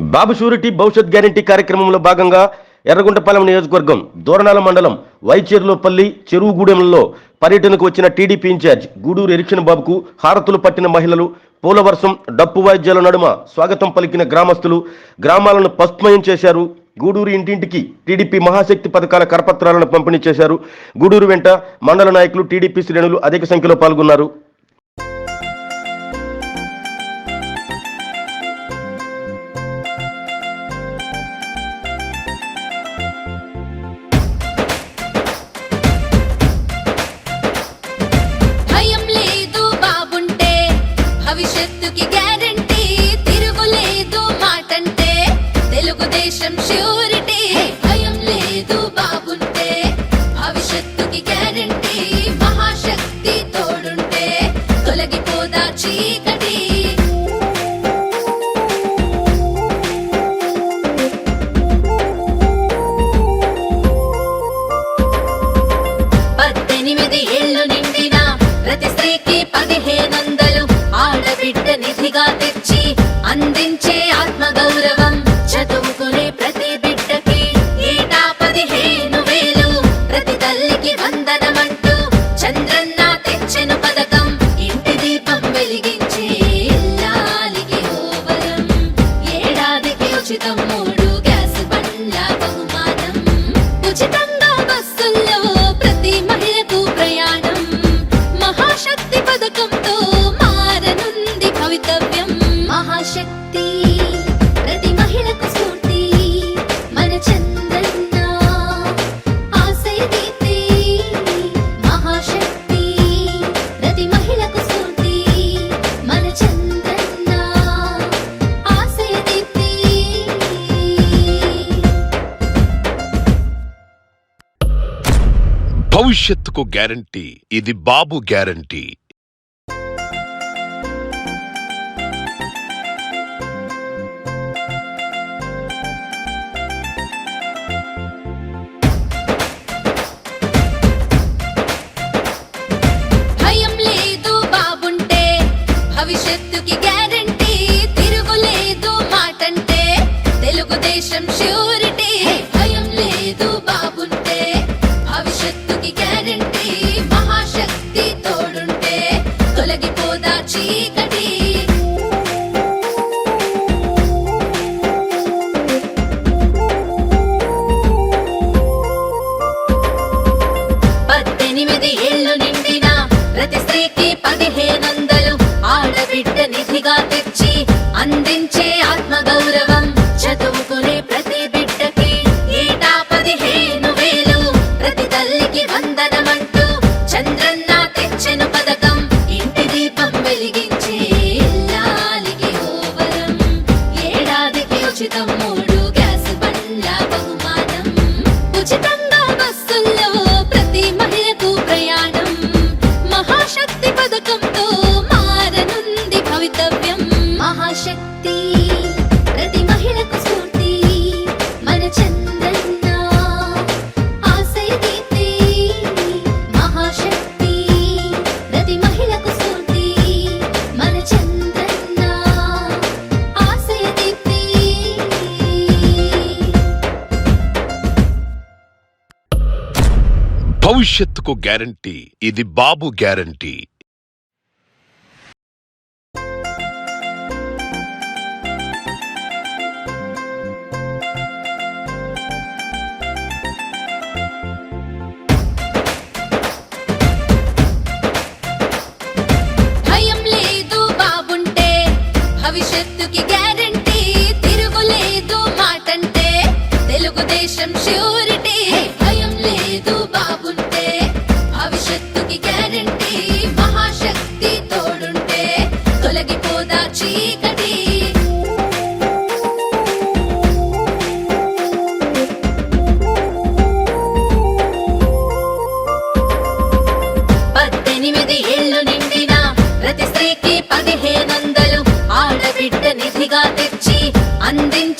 బాబు surety భవిష్యత్ guarantee కార్యక్రమంలో భాగంగా ఎర్రగుంటపాలెం నియోజకవర్గం దూరణాల మండలం వైచేరులోపల్లి చెరువుగూడెంలో పర్యటనకు వచ్చిన టీడీపీ ఇన్ఛార్జ్ గూడూరు ఎరిక్షన్ బాబుకు హారతులు పట్టిన మహిళలు పూలవర్షం డప్పు వాయిద్యాల నడుమ స్వాగతం పలికిన గ్రామస్తులు గ్రామాలను పస్మయం చేశారు. గూడూరు ఇంటింటికి టీడీపీ మహాశక్తి పథకాల కరపత్రాలను పంపిణీ చేశారు. గూడూరు వెంట మండల నాయకులు టీడీపీ శ్రేణులు అధిక సంఖ్యలో పాల్గొన్నారు. తెలుగుదేశం భయం లేదు బాబుంటే. భవిష్యత్తుకి గ్యారంటీ మహాశక్తి తోడుంటే. తొలగిపోదా చీకటి. పద్దెనిమిది ఏళ్ళు నిండిన ప్రతి స్త్రీకి పదిహేనొందలు ఆడబిడ్డ నిధిగా తెచ్చి అందించే ఆత్మ ಸುರಕ್ಷಿತ భవిష్యత్తుకు గ్యారంటీ. ఇది బాబు గ్యారంటీ. భయం లేదు బాబుంటే భవిష్యత్తుకి గ్యారంటీ తిరుగులేదు మాటంటే తెలుగుదేశం ష్యూర్ చీకటి. పద్దెనిమిది ఏళ్ళు నిండిన ప్రతి స్త్రీకి పదిహేనొందలు ఆడబిడ్డ నిధిగా తెచ్చి అందించే ఆత్మ భవిష్యత్తుకు గ్యారంటీ. ఇది బాబు గ్యారంటీ. భయం లేదు బాబుంటే భవిష్యత్తుకి గ్యారంటీ తిరుగులేదు మాటంటే తెలుగుదేశం ష్యూరిటీ భయం లేదు బిడ్డ నిధిగా తెచ్చి అందించి